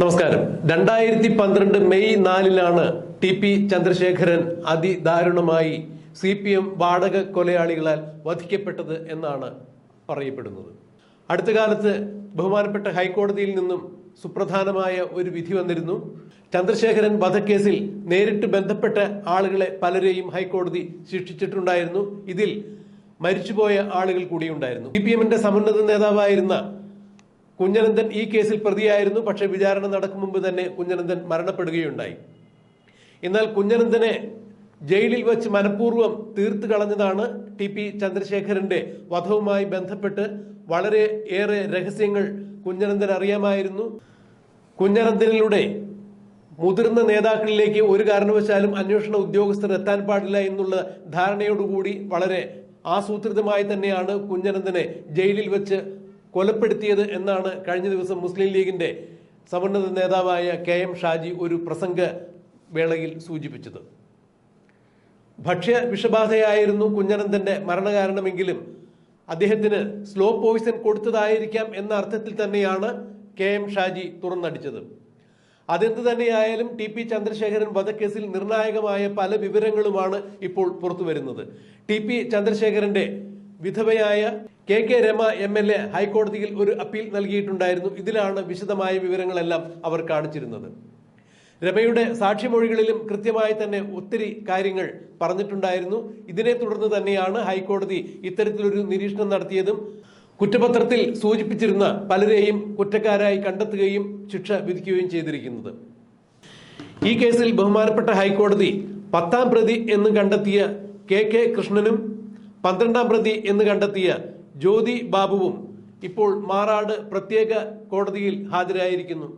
നമസ്കാരം. രണ്ടായിരത്തി പന്ത്രണ്ട് മെയ് നാലിലാണ് ടി പി ചന്ദ്രശേഖരൻ അതിദാരുണമായി സി പി എം വാടക കൊലയാളികളാൽ വധിക്കപ്പെട്ടത് എന്നാണ് പറയപ്പെടുന്നത്. അടുത്ത കാലത്ത് ബഹുമാനപ്പെട്ട ഹൈക്കോടതിയിൽ നിന്നും സുപ്രധാനമായ ഒരു വിധി വന്നിരുന്നു. ചന്ദ്രശേഖരൻ വധക്കേസിൽ നേരിട്ട് ബന്ധപ്പെട്ട ആളുകളെ പലരെയും ഹൈക്കോടതി ശിക്ഷിച്ചിട്ടുണ്ടായിരുന്നു. ഇതിൽ മരിച്ചുപോയ ആളുകൾ കൂടിയുണ്ടായിരുന്നു. സി പി എമ്മിന്റെ സമുന്നത നേതാവായിരുന്ന കുഞ്ഞനന്ദൻ ഈ കേസിൽ പ്രതിയായിരുന്നു. പക്ഷെ വിചാരണ നടക്കും മുമ്പ് തന്നെ കുഞ്ഞനന്ദൻ മരണപ്പെടുകയുണ്ടായി. എന്നാൽ കുഞ്ഞനന്ദനെ ജയിലിൽ വെച്ച് മനഃപൂർവം തീർത്തു കളഞ്ഞതാണ് ടി പി ചന്ദ്രശേഖരന്റെ വധവുമായി ബന്ധപ്പെട്ട് വളരെ ഏറെ രഹസ്യങ്ങൾ കുഞ്ഞനന്ദൻ അറിയാമായിരുന്നു. കുഞ്ഞനന്ദനിലൂടെ മുതിർന്ന നേതാക്കളിലേക്ക് ഒരു കാരണവശാലും അന്വേഷണ ഉദ്യോഗസ്ഥർ എത്താൻ പാടില്ല എന്നുള്ള ധാരണയോടുകൂടി വളരെ ആസൂത്രിതമായി തന്നെയാണ് കുഞ്ഞനന്ദനെ ജയിലിൽ വെച്ച് കൊലപ്പെടുത്തിയത് എന്നാണ് കഴിഞ്ഞ ദിവസം മുസ്ലിം ലീഗിന്റെ സമന്നത നേതാവായ കെ എം ഷാജി ഒരു പ്രസംഗ വേളയിൽ സൂചിപ്പിച്ചത്. ഭക്ഷ്യ വിഷബാധയായിരുന്നു കുഞ്ഞനന്ദന്റെ മരണകാരണമെങ്കിലും അദ്ദേഹത്തിന് സ്ലോ പോയിസൺ കൊടുത്തതായിരിക്കാം എന്ന അർത്ഥത്തിൽ തന്നെയാണ് കെ എം ഷാജി തുറന്നടിച്ചത്. അതെന്ത് തന്നെയായാലും ടി പി ചന്ദ്രശേഖരൻ വധക്കേസിൽ നിർണായകമായ പല വിവരങ്ങളുമാണ് ഇപ്പോൾ പുറത്തു വരുന്നത് ടി പി ചന്ദ്രശേഖരന്റെ വിധവയായ K K Rama M L A ഹൈക്കോടതിയിൽ ഒരു അപ്പീൽ നൽകിയിട്ടുണ്ടായിരുന്നു. ഇതിലാണ് വിശദമായ വിവരങ്ങളെല്ലാം അവർ കാണിച്ചിരുന്നത്. രമയുടെ സാക്ഷിമൊഴികളിലും കൃത്യമായി തന്നെ ഒത്തിരി കാര്യങ്ങൾ പറഞ്ഞിട്ടുണ്ടായിരുന്നു. ഇതിനെ തുടർന്ന് തന്നെയാണ് ഹൈക്കോടതി ഇത്തരത്തിലൊരു നിരീക്ഷണം നടത്തിയതും കുറ്റപത്രത്തിൽ സൂചിപ്പിച്ചിരുന്ന പലരെയും കുറ്റക്കാരായി കണ്ടെത്തുകയും ശിക്ഷ വിധിക്കുകയും ചെയ്തിരിക്കുന്നത്. ഈ കേസിൽ ബഹുമാനപ്പെട്ട ഹൈക്കോടതി പത്താം പ്രതി എന്ന് കണ്ടെത്തിയ കെ കെ കൃഷ്ണനും പന്ത്രണ്ടാം പ്രതി എന്ന് കണ്ടെത്തിയ ജ്യോതി ബാബുവും ഇപ്പോൾ മാറാട് പ്രത്യേക കോടതിയിൽ ഹാജരായിരിക്കുന്നു.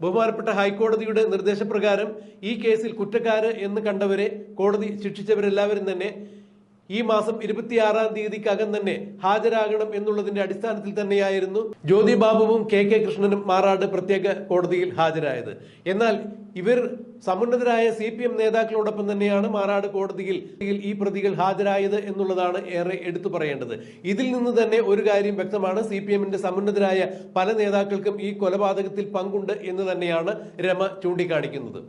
ബഹുമാനപ്പെട്ട ഹൈക്കോടതിയുടെ നിർദ്ദേശപ്രകാരം ഈ കേസിൽ കുറ്റക്കാര് എന്ന് കണ്ടവരെ കോടതി ശിക്ഷിച്ചവരെല്ലാവരും തന്നെ ഈ മാസം ഇരുപത്തിയാറാം തീയതിക്കകം തന്നെ ഹാജരാകണം എന്നുള്ളതിന്റെ അടിസ്ഥാനത്തിൽ തന്നെയായിരുന്നു ജ്യോതി ബാബുവും കെ കെ കൃഷ്ണനും മാറാട് പ്രത്യേക കോടതിയിൽ ഹാജരായത്. എന്നാൽ ഇവർ സമുന്നതരായ സി പി എം നേതാക്കളോടൊപ്പം തന്നെയാണ് മാറാട് കോടതിയിൽ ഈ പ്രതികൾ ഹാജരായത് എന്നുള്ളതാണ് ഏറെ എടുത്തു പറയേണ്ടത്. ഇതിൽ നിന്ന് തന്നെ ഒരു കാര്യം വ്യക്തമാണ്. സി പി എമ്മിന്റെ സമുന്നതരായ പല നേതാക്കൾക്കും ഈ കൊലപാതകത്തിൽ പങ്കുണ്ട് എന്ന് തന്നെയാണ് രമ ചൂണ്ടിക്കാണിക്കുന്നത്.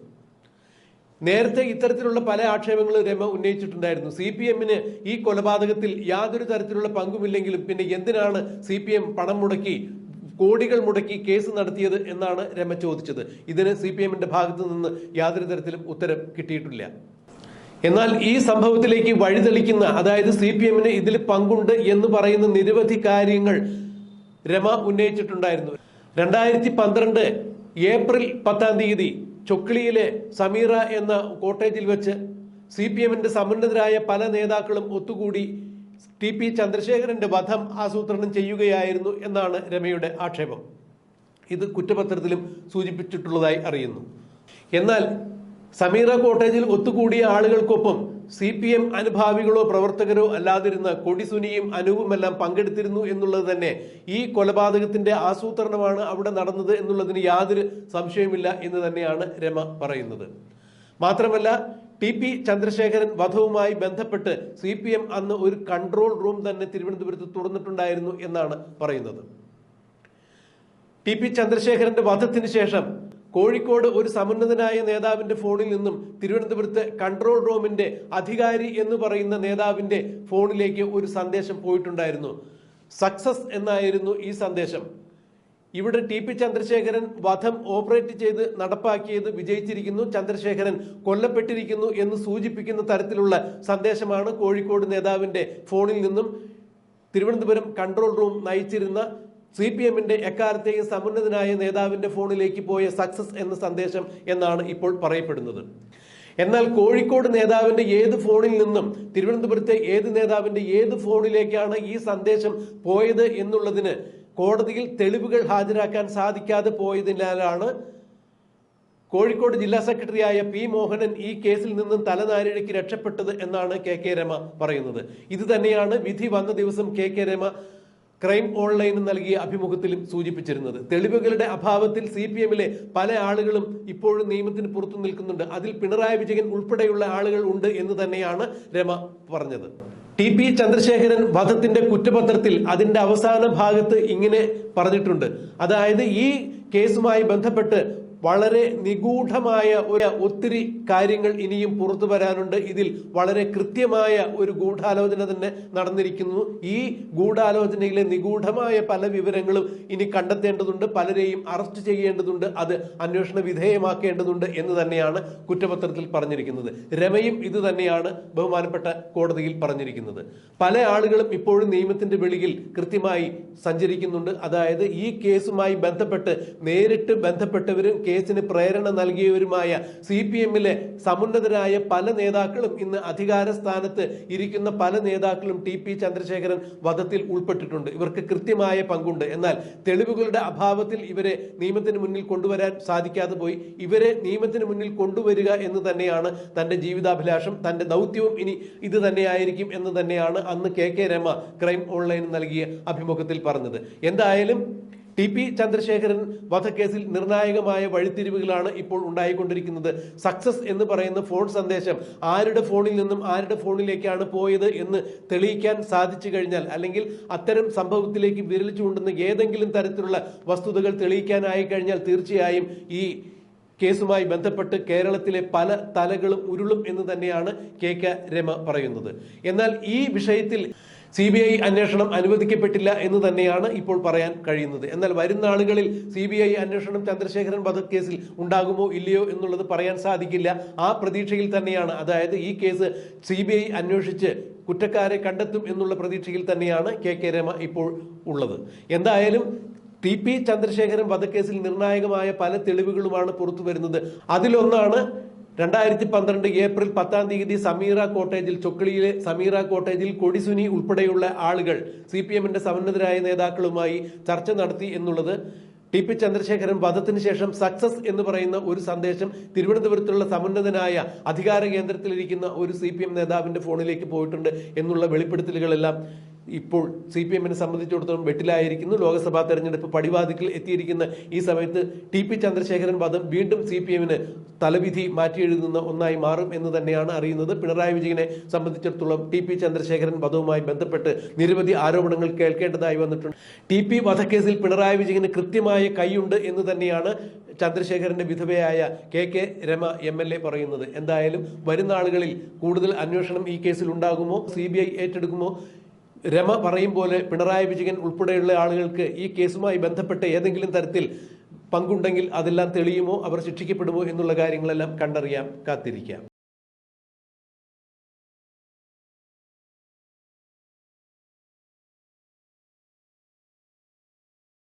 നേരത്തെ ഇത്തരത്തിലുള്ള പല ആക്ഷേപങ്ങളും രമ ഉന്നയിച്ചിട്ടുണ്ടായിരുന്നു. സി പി എമ്മിന് ഈ കൊലപാതകത്തിൽ യാതൊരു തരത്തിലുള്ള പങ്കുമില്ലെങ്കിലും പിന്നെ എന്തിനാണ് സി പി എം പണം മുടക്കി കോടികൾ മുടക്കി കേസ് നടത്തിയത് എന്നാണ് രമ ചോദിച്ചത്. ഇതിന് സി പി എമ്മിന്റെ ഭാഗത്തു നിന്ന് യാതൊരു തരത്തിലും ഉത്തരം കിട്ടിയിട്ടില്ല. എന്നാൽ ഈ സംഭവത്തിലേക്ക് വഴിതെളിക്കുന്ന അതായത് സി പി എമ്മിന് ഇതിൽ പങ്കുണ്ട് എന്ന് പറയുന്ന നിരവധി കാര്യങ്ങൾ രമ ഉന്നയിച്ചിട്ടുണ്ടായിരുന്നു. രണ്ടായിരത്തി പന്ത്രണ്ട് ഏപ്രിൽ പത്താം തീയതി ചൊക്ലിയിലെ സമീറ എന്ന കോട്ടേജിൽ വെച്ച് സി പി എമ്മിന്റെ സമുന്നതരായ പല നേതാക്കളും ഒത്തുകൂടി ടി പി ചന്ദ്രശേഖരന്റെ വധം ആസൂത്രണം ചെയ്യുകയായിരുന്നു എന്നാണ് രമയുടെ ആക്ഷേപം. ഇത് കുറ്റപത്രത്തിലും സൂചിപ്പിച്ചിട്ടുള്ളതായി അറിയുന്നു. എന്നാൽ സമീറ കോട്ടേജിൽ ഒത്തുകൂടിയ ആളുകൾക്കൊപ്പം സി പി എം അനുഭാവികളോ പ്രവർത്തകരോ അല്ലാതിരുന്ന കൊടിസുനിയും അനുവുമെല്ലാം പങ്കെടുത്തിരുന്നു എന്നുള്ളത് തന്നെ ഈ കൊലപാതകത്തിന്റെ ആസൂത്രണമാണ് അവിടെ നടന്നത് എന്നുള്ളതിന് യാതൊരു സംശയമില്ല എന്ന് തന്നെയാണ് രമ പറയുന്നത്. മാത്രമല്ല ടി പി ചന്ദ്രശേഖരൻ വധവുമായി ബന്ധപ്പെട്ട് സി പി എം അന്ന് ഒരു കൺട്രോൾ റൂം തന്നെ തിരുവനന്തപുരത്ത് തുറന്നിട്ടുണ്ടായിരുന്നു എന്നാണ് പറയുന്നത്. ടി പി ചന്ദ്രശേഖരന്റെ വധത്തിന് ശേഷം കോഴിക്കോട് ഒരു സമുന്നതനായ നേതാവിന്റെ ഫോണിൽ നിന്നും തിരുവനന്തപുരത്ത് കൺട്രോൾ റൂമിന്റെ അധികാരി എന്ന് പറയുന്ന നേതാവിന്റെ ഫോണിലേക്ക് ഒരു സന്ദേശം പോയിട്ടുണ്ടായിരുന്നു. സക്സസ് എന്നായിരുന്നു ഈ സന്ദേശം. ഇവിടെ ടി പി ചന്ദ്രശേഖരൻ വധം ഓപ്പറേറ്റ് ചെയ്ത് നടപ്പാക്കിയത് വിജയിച്ചിരിക്കുന്നു. ചന്ദ്രശേഖരൻ കൊല്ലപ്പെട്ടിരിക്കുന്നു എന്ന് സൂചിപ്പിക്കുന്ന തരത്തിലുള്ള സന്ദേശമാണ് കോഴിക്കോട് നേതാവിന്റെ ഫോണിൽ നിന്നും തിരുവനന്തപുരം കൺട്രോൾ റൂം നയിച്ചിരുന്ന സി പി എമ്മിന്റെ എക്കാലത്തെയും സമുന്നതനായ നേതാവിന്റെ ഫോണിലേക്ക് പോയ സക്സസ് എന്ന സന്ദേശം എന്നാണ് ഇപ്പോൾ പറയപ്പെടുന്നത്. എന്നാൽ കോഴിക്കോട് നേതാവിന്റെ ഏത് ഫോണിൽ നിന്നും തിരുവനന്തപുരത്തെ ഏത് നേതാവിന്റെ ഏത് ഫോണിലേക്കാണ് ഈ സന്ദേശം പോയത് എന്നുള്ളതിന് കോടതിയിൽ തെളിവുകൾ ഹാജരാക്കാൻ സാധിക്കാതെ പോയതിനാലാണ് കോഴിക്കോട് ജില്ലാ സെക്രട്ടറിയായ പി മോഹനൻ ഈ കേസിൽ നിന്നും തലനാരിഴയ്ക്ക് രക്ഷപ്പെട്ടത് എന്നാണ് കെ കെ രമ പറയുന്നത്. ഇത് തന്നെയാണ് വിധി വന്ന ദിവസം കെ കെ രമ ക്രൈം ഓൺലൈനും നൽകിയ അഭിമുഖത്തിലും സൂചിപ്പിച്ചിരുന്നത്. തെളിവുകളുടെ അഭാവത്തിൽ സി പി എമ്മിലെ പല ആളുകളും ഇപ്പോഴും നിയമത്തിന് പുറത്തു നിൽക്കുന്നുണ്ട്. അതിൽ പിണറായി വിജയൻ ഉൾപ്പെടെയുള്ള ആളുകൾ ഉണ്ട് എന്ന് തന്നെയാണ് രമ പറഞ്ഞത്. ടി പി ചന്ദ്രശേഖരൻ വധത്തിന്റെ കുറ്റപത്രത്തിൽ അതിന്റെ അവസാന ഭാഗത്ത് ഇങ്ങനെ പറഞ്ഞിട്ടുണ്ട്. അതായത് ഈ കേസുമായി ബന്ധപ്പെട്ട് വളരെ നിഗൂഢമായ ഒരു ഒത്തിരി കാര്യങ്ങൾ ഇനിയും പുറത്തു വരാനുണ്ട്. ഇതിൽ വളരെ കൃത്യമായ ഒരു ഗൂഢാലോചന തന്നെ നടന്നിരിക്കുന്നു. ഈ ഗൂഢാലോചനയിലെ നിഗൂഢമായ പല വിവരങ്ങളും ഇനി കണ്ടെത്തേണ്ടതുണ്ട്. പലരെയും അറസ്റ്റ് ചെയ്യേണ്ടതുണ്ട്. അത് അന്വേഷണ വിധേയമാക്കേണ്ടതുണ്ട് എന്ന് തന്നെയാണ് കുറ്റപത്രത്തിൽ പറഞ്ഞിരിക്കുന്നത്. രമയും ഇത് തന്നെയാണ് ബഹുമാനപ്പെട്ട കോടതിയിൽ പറഞ്ഞിരിക്കുന്നത്. പല ആളുകളും ഇപ്പോഴും നിയമത്തിന്റെ വെളിയിൽ കൃത്യമായി സഞ്ചരിക്കുന്നുണ്ട്. അതായത് ഈ കേസുമായി ബന്ധപ്പെട്ട് നേരിട്ട് ബന്ധപ്പെട്ടവരും കേസിന് പ്രേരണ നൽകിയവരുമായ സി പി എമ്മിലെ സമുന്നതരായ പല നേതാക്കളും ഇന്ന് അധികാര സ്ഥാനത്ത് ഇരിക്കുന്ന പല നേതാക്കളും ടി പി ചന്ദ്രശേഖരൻ വധത്തിൽ ഉൾപ്പെട്ടിട്ടുണ്ട്. ഇവർക്ക് കൃത്യമായ പങ്കുണ്ട്. എന്നാൽ തെളിവുകളുടെ അഭാവത്തിൽ ഇവരെ നിയമത്തിന് മുന്നിൽ കൊണ്ടുവരാൻ സാധിക്കാതെ പോയി. ഇവരെ നിയമത്തിന് മുന്നിൽ കൊണ്ടുവരിക എന്ന് തന്നെയാണ് തന്റെ ജീവിതാഭിലാഷം. തന്റെ ദൗത്യവും ഇനി ഇത് തന്നെയായിരിക്കും എന്ന് തന്നെയാണ് അന്ന് K K Rama crime online നൽകിയ അഭിമുഖത്തിൽ പറഞ്ഞത്. എന്തായാലും ടി പി ചന്ദ്രശേഖരൻ വധക്കേസിൽ നിർണായകമായ വഴിത്തിരിവുകളാണ് ഇപ്പോൾ ഉണ്ടായിക്കൊണ്ടിരിക്കുന്നത്. സക്സസ് എന്ന് പറയുന്ന ഫോൺ സന്ദേശം ആരുടെ ഫോണിൽ നിന്നും ആരുടെ ഫോണിലേക്കാണ് പോയത് എന്ന് തെളിയിക്കാൻ സാധിച്ചു കഴിഞ്ഞാൽ അല്ലെങ്കിൽ അത്തരം സംഭവത്തിലേക്ക് വിരൽ ഏതെങ്കിലും തരത്തിലുള്ള വസ്തുതകൾ തെളിയിക്കാനായി കഴിഞ്ഞാൽ തീർച്ചയായും ഈ കേസുമായി ബന്ധപ്പെട്ട് കേരളത്തിലെ പല തലകളും ഉരുളും എന്ന് തന്നെയാണ് കെ കെ രമ പറയുന്നത്. എന്നാൽ ഈ വിഷയത്തിൽ സി ബി ഐ അന്വേഷണം അനുവദിക്കപ്പെട്ടില്ല എന്ന് തന്നെയാണ് ഇപ്പോൾ പറയാൻ കഴിയുന്നത്. എന്നാൽ വരുന്ന ആളുകളിൽ സി ബി ഐ അന്വേഷണം ചന്ദ്രശേഖരൻ വധക്കേസിൽ ഉണ്ടാകുമോ ഇല്ലയോ എന്നുള്ളത് പറയാൻ സാധിക്കില്ല. ആ പ്രതീക്ഷയിൽ തന്നെയാണ്. അതായത് ഈ കേസ് സി ബി ഐ അന്വേഷിച്ച് കുറ്റക്കാരെ കണ്ടെത്തും എന്നുള്ള പ്രതീക്ഷയിൽ തന്നെയാണ് കെ കെ രമ ഇപ്പോൾ ഉള്ളത്. എന്തായാലും ടി പി ചന്ദ്രശേഖരൻ വധക്കേസിൽ നിർണായകമായ പല തെളിവുകളുമാണ് പുറത്തു വരുന്നത് അതിലൊന്നാണ് രണ്ടായിരത്തി പന്ത്രണ്ട് ഏപ്രിൽ പത്താം തീയതി സമീറ കോട്ടേജിൽ ചൊക്കളിയിലെ സമീറ കോട്ടേജിൽ കൊടിസുനി ഉൾപ്പെടെയുള്ള ആളുകൾ സി പി എമ്മിന്റെ സമന്നതരായ നേതാക്കളുമായി ചർച്ച നടത്തി എന്നുള്ളത് ടി പി ചന്ദ്രശേഖരൻ വധത്തിന് ശേഷം സക്സസ് എന്ന് പറയുന്ന ഒരു സന്ദേശം തിരുവനന്തപുരത്തുള്ള സമുന്നതനായ അധികാര കേന്ദ്രത്തിലിരിക്കുന്ന ഒരു സി പി എം നേതാവിന്റെ ഫോണിലേക്ക് പോയിട്ടുണ്ട് എന്നുള്ള വെളിപ്പെടുത്തലുകളെല്ലാം ഇപ്പോൾ സി പി എമ്മിനെ സംബന്ധിച്ചിടത്തോളം വെട്ടിലായിരിക്കുന്നു. ലോക്സഭാ തെരഞ്ഞെടുപ്പ് പടിവാതിക്കൽ എത്തിയിരിക്കുന്ന ഈ സമയത്ത് ടി പി ചന്ദ്രശേഖരൻ വധം വീണ്ടും സി പി എമ്മിന് തലവിധി മാറ്റിയെഴുതുന്ന ഒന്നായി മാറും എന്ന് തന്നെയാണ് അറിയുന്നത്. പിണറായി വിജയനെ സംബന്ധിച്ചിടത്തോളം ടി പി ചന്ദ്രശേഖരൻ വധവുമായി ബന്ധപ്പെട്ട് നിരവധി ആരോപണങ്ങൾ കേൾക്കേണ്ടതായി വന്നിട്ടുണ്ട്. ടി പി വധക്കേസിൽ പിണറായി വിജയന് കൃത്യമായ കൈയുണ്ട് എന്ന് തന്നെയാണ് ചന്ദ്രശേഖരന്റെ വിധവയായ K K Rama M L A പറയുന്നത്. എന്തായാലും വരുന്ന ആളുകളിൽ കൂടുതൽ അന്വേഷണം ഈ കേസിൽ ഉണ്ടാകുമോ? സി ബി ഐ ഏറ്റെടുക്കുമോ? രമ പറയും പോലെ പിണറായി വിജയൻ ഉൾപ്പെടെയുള്ള ആളുകൾക്ക് ഈ കേസുമായി ബന്ധപ്പെട്ട് ഏതെങ്കിലും തരത്തിൽ പങ്കുണ്ടെങ്കിൽ അതെല്ലാം തെളിയുമോ അവർ ശിക്ഷിക്കപ്പെടുമോ എന്നുള്ള കാര്യങ്ങളെല്ലാം കണ്ടറിയാം കാത്തിരിക്കാം.